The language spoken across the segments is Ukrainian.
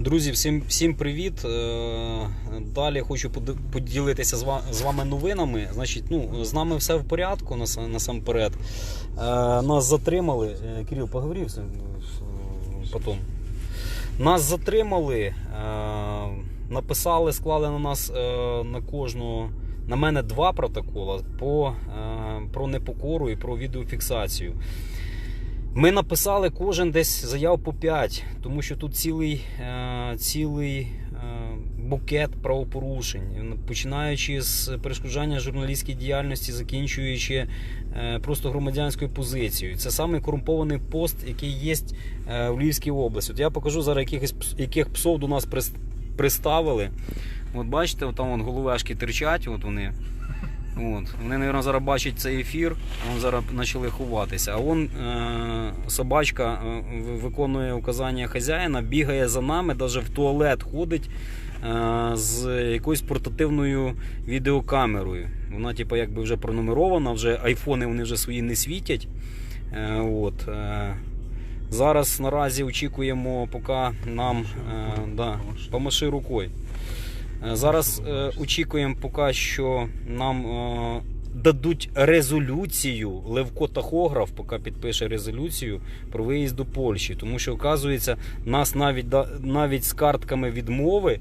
Друзі, всім, всім привіт. Е, Далі хочу поділитися з вами новинами. Значить, ну, з нами все в порядку насамперед. Е, Нас затримали. Е, Кирил, поговорив потім. Нас затримали, написали, склали на нас на кожного. На мене два протоколи по, про непокору і про відеофіксацію. Ми написали кожен десь заяв по 5, тому що тут цілий, е, цілий е, букет правопорушень, починаючи з перешкоджання журналістській діяльності, закінчуючи е, просто громадянською позицією. Це самий корумпований пост, який є в Львівській області. От я покажу зараз, пс- яких псов до нас прис- приставили. От бачите, там вон головешки терчать, от вони. От. Вони, мабуть, зараз бачать цей ефір, вони зараз почали ховатися. А вон е- собачка е, виконує указання хазяїна, бігає за нами, навіть в туалет ходить е- з якоюсь портативною відеокамерою. Вона, типу, якби вже пронумерована, вже айфони вони вже свої не світять. Е- от. Е- зараз наразі очікуємо, поки нам е- да, помаши рукою. Е, Зараз е, очікуємо поки що нам е, дадуть резолюцію. Левко Тахограф поки підпише резолюцію про виїзд до Польщі. Тому що, оказується, нас навіть, навіть з картками відмови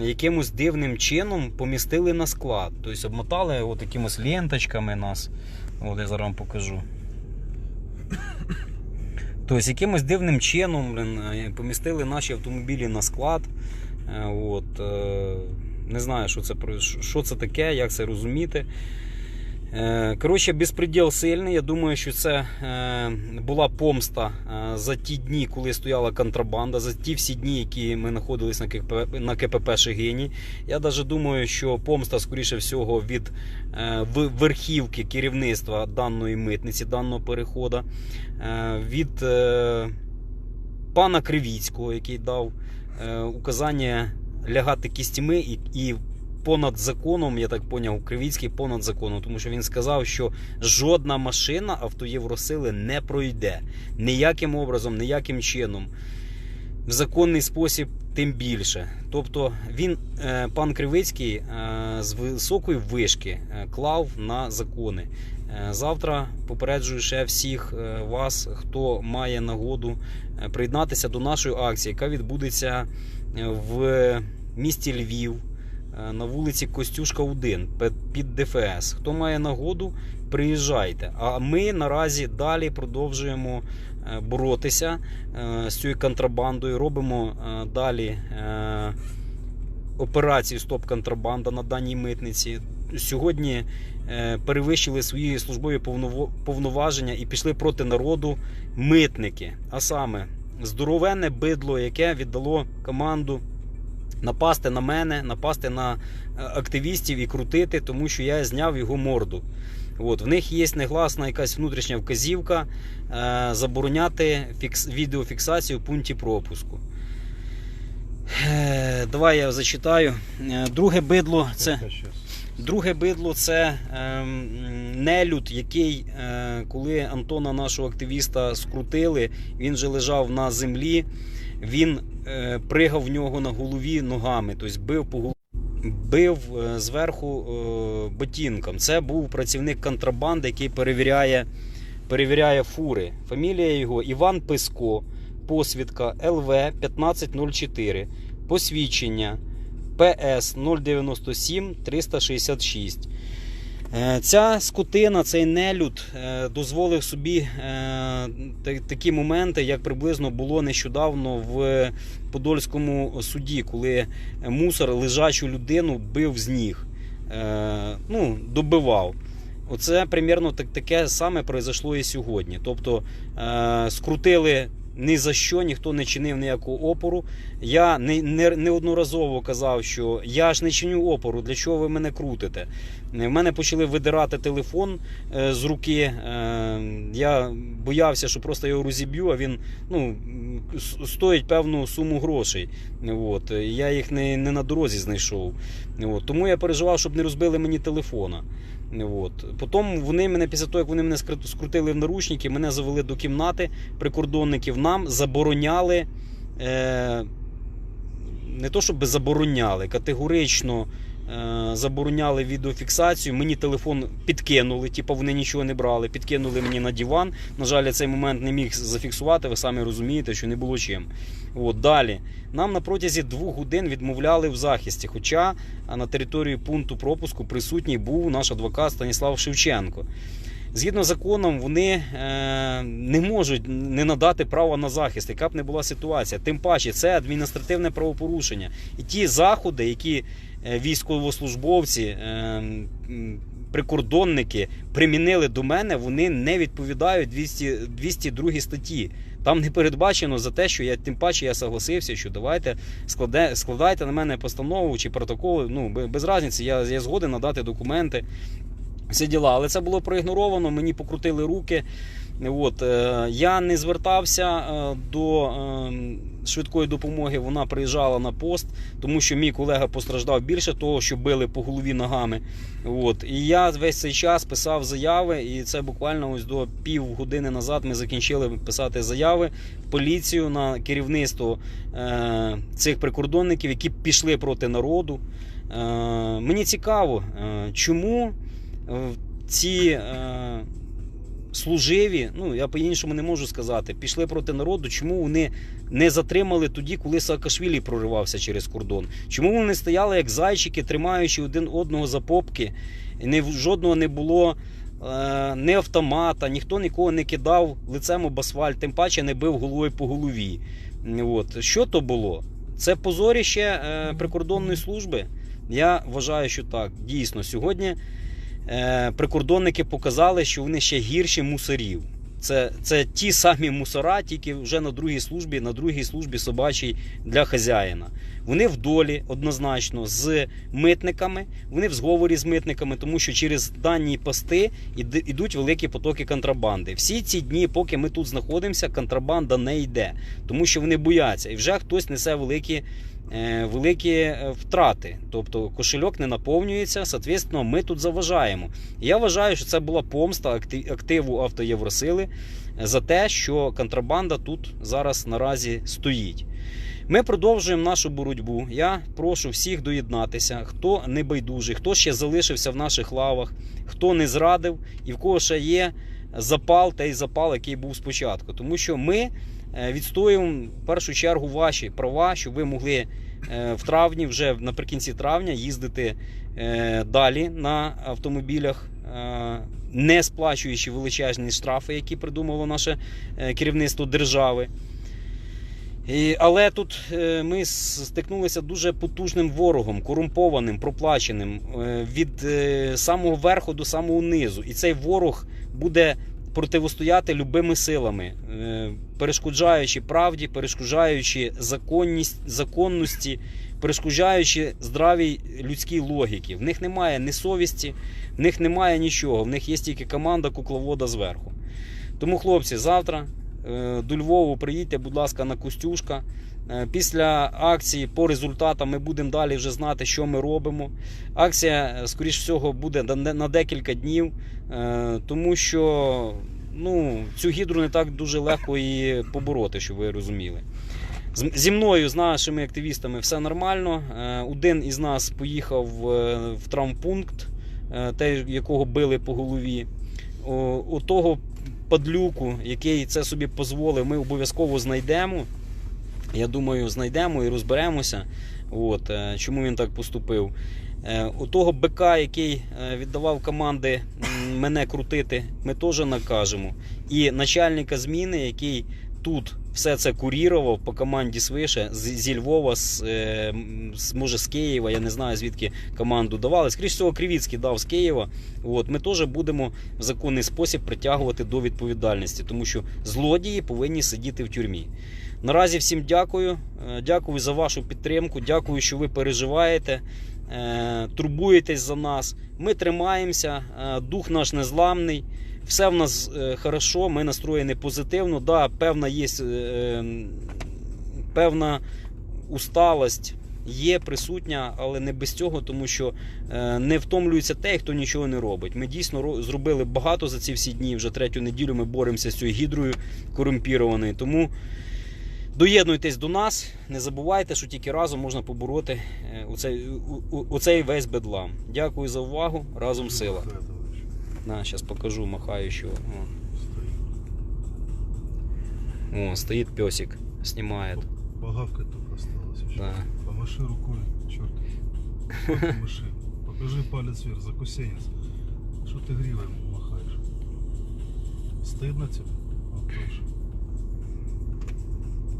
якимось дивним чином помістили на склад. Тобто обмотали от якимось ленточками нас. От я зараз вам покажу. Тобто, якимось дивним чином блин, помістили наші автомобілі на склад. Е, От, е, не знаю, що це, що це таке, як це розуміти. Е, Коротше, безпреділ сильний. Я думаю, що це була помста за ті дні, коли стояла контрабанда, за ті всі дні, які ми знаходились на КПП Шегині. Я навіть думаю, що помста, скоріше всього, від верхівки керівництва даної митниці, даного переходу, від пана Кривіцького, який дав указання лягати кістьми і, і понад законом, я так поняв, Кривіцький понад законом, тому що він сказав, що жодна машина автоєвросили не пройде ніяким образом, ніяким чином. В законний спосіб тим більше. Тобто він, е, пан Кривицький, е, з високої вишки е, клав на закони. Завтра попереджую ще всіх вас, хто має нагоду приєднатися до нашої акції, яка відбудеться в місті Львів на вулиці Костюшка 1 під ДФС. Хто має нагоду, приїжджайте. А ми наразі далі продовжуємо е, боротися е, з цією контрабандою. Робимо е, далі е, операцію Стоп контрабанда на даній митниці. Сьогодні е, перевищили свої службові повноваження і пішли проти народу митники. А саме здоровенне бидло, яке віддало команду напасти на мене, напасти на е, активістів і крутити, тому що я зняв його морду. От, в них є негласна якась внутрішня вказівка е, забороняти фікс, відеофіксацію в пункті пропуску. Е, давай я зачитаю. Е, друге бидло це. Друге бидло це ем, нелюд, який, е, коли Антона, нашого активіста, скрутили, він же лежав на землі, він е, пригав в нього на голові ногами, тобто бив по голові. Бив е, зверху е, ботинком. Це був працівник контрабанди, який перевіряє, перевіряє фури. Фамілія його Іван Писко, посвідка ЛВ 1504, посвідчення ПС 097 366. Е, Ця скотина, цей нелюд е, дозволив собі е, такі моменти, як приблизно було нещодавно в Подольському суді, коли мусор лежачу людину бив з ніг, ну, добивав. Оце примерно таке саме произошло і сьогодні. Тобто скрутили ні за що, ніхто не чинив ніякого опору. Я не, не, неодноразово казав, що я ж не чиню опору, для чого ви мене крутите? В мене почали видирати телефон е, з руки. Е, я боявся, що просто його розіб'ю, а він ну, стоїть певну суму грошей. От. Я їх не, не на дорозі знайшов. От. Тому я переживав, щоб не розбили мені телефона. От. Потім вони мене, після того, як вони мене скру- скрутили в наручники, мене завели до кімнати прикордонників. Нам забороняли е, не то, щоб забороняли, категорично забороняли відеофіксацію. Мені телефон підкинули, типу вони нічого не брали, підкинули мені на диван. На жаль, я цей момент не міг зафіксувати. Ви самі розумієте, що не було чим. От, далі. Нам на протязі двох годин відмовляли в захисті. Хоча на території пункту пропуску присутній був наш адвокат Станіслав Шевченко. Згідно з законом, вони е, не можуть не надати право на захист, яка б не була ситуація. Тим паче, це адміністративне правопорушення. І ті заходи, які е, військовослужбовці, е, прикордонники примінили до мене, вони не відповідають 200, 202 статті. Там не передбачено за те, що я тим паче я согласився, що давайте складе, складайте на мене постанову чи протокол. Ну без різниці, я, я згоден надати документи. Всі діла, але це було проігноровано, мені покрутили руки. От, е, я не звертався е, до е, швидкої допомоги, вона приїжджала на пост, тому що мій колега постраждав більше того, що били по голові ногами. От, і я весь цей час писав заяви, і це буквально ось до пів години назад ми закінчили писати заяви в поліцію на керівництво е, цих прикордонників, які пішли проти народу. Мені цікаво, чому ці е, служиві, ну я по-іншому не можу сказати, пішли проти народу, чому вони не затримали тоді, коли Саакашвілі проривався через кордон? Чому вони стояли як зайчики, тримаючи один одного за попки? Не, жодного не було е, ні автомата, ніхто нікого не кидав лицем об асфальт, тим паче не бив головою по голові. От. Що то було? Це позоріще е, прикордонної служби? Я вважаю, що так. Дійсно, сьогодні прикордонники показали, що вони ще гірші мусорів. Це, це ті самі мусора, тільки вже на другій службі, на другій службі собачій для хазяїна. Вони в долі однозначно з митниками, вони в зговорі з митниками, тому що через дані пости ідуть великі потоки контрабанди. Всі ці дні, поки ми тут знаходимося, контрабанда не йде, тому що вони бояться. І вже хтось несе великі е, великі е, втрати. Тобто кошельок не наповнюється, соответственно, ми тут заважаємо. Я вважаю, що це була помста активу автоєвросили е, за те, що контрабанда тут зараз наразі стоїть. Ми продовжуємо нашу боротьбу. Я прошу всіх доєднатися, хто не байдужий, хто ще залишився в наших лавах, хто не зрадив і в кого ще є запал, той запал, який був спочатку. Тому що ми е, відстоюємо в першу чергу ваші права, щоб ви могли е, в травні, вже наприкінці травня, їздити е, далі на автомобілях. е, Не сплачуючи величезні штрафи, які придумало наше е, керівництво держави. Але тут е, ми стикнулися дуже потужним ворогом, корумпованим, проплаченим е, від е, самого верху до самого низу. І цей ворог буде противостояти любими силами, е, перешкоджаючи правді, перешкоджаючи законність, законності, перешкоджаючи здравій людській логіки. В них немає ні совісті, в них немає нічого. В них є тільки команда кукловода зверху. Тому, хлопці, завтра е, до Львову приїдьте, будь ласка, на Костюшка. Е, Після акції по результатам ми будемо далі вже знати, що ми робимо. Акція, е, скоріш всього, буде на- декілька днів, е, тому що ну, цю гідру не так дуже легко і побороти, щоб ви розуміли. Зі мною, з нашими активістами, все нормально. Один із нас поїхав в травмпункт, е, той, якого били по голові. У того падлюку, який це собі дозволив, ми обов'язково знайдемо. Я думаю, знайдемо і розберемося, от, е, чому він так поступив. Е, У того бика, який е, віддавав команди мене крутити, ми теж накажемо. І начальника зміни, який тут все це курірував по команді свише зі Львова, з, може з Києва, я не знаю звідки команду давали. Скоріше всього, Кривіцький дав з Києва. От, ми теж будемо в законний спосіб притягувати до відповідальності, тому що злодії повинні сидіти в тюрмі. Наразі всім дякую. Е, Дякую за вашу підтримку. Дякую, що ви переживаєте, е, турбуєтесь за нас. Ми тримаємося, е, дух наш незламний. Все в нас хорошо, ми настроєні позитивно. Да, певна є певна усталость. Є присутня, але не без цього, тому що не втомлюється той, хто нічого не робить. Ми дійсно ро- зробили багато за ці всі дні. Вже третю неділю ми боремося з цією гідрою корумпірованою. Тому Доєднуйтесь до нас, не забувайте, що тільки разом можна побороти е, оцей, у- оцей весь бедлам. Дякую за увагу. Разом сила. На, зараз покажу, махаю, що. О, стоїть песик, знімає. Погавкать только осталось еще. Да. Помаши рукой, черт. Помаши. Покажи палец вверх, закусенец. Что ты гривой махаешь? Стыдно тебе? Тоже.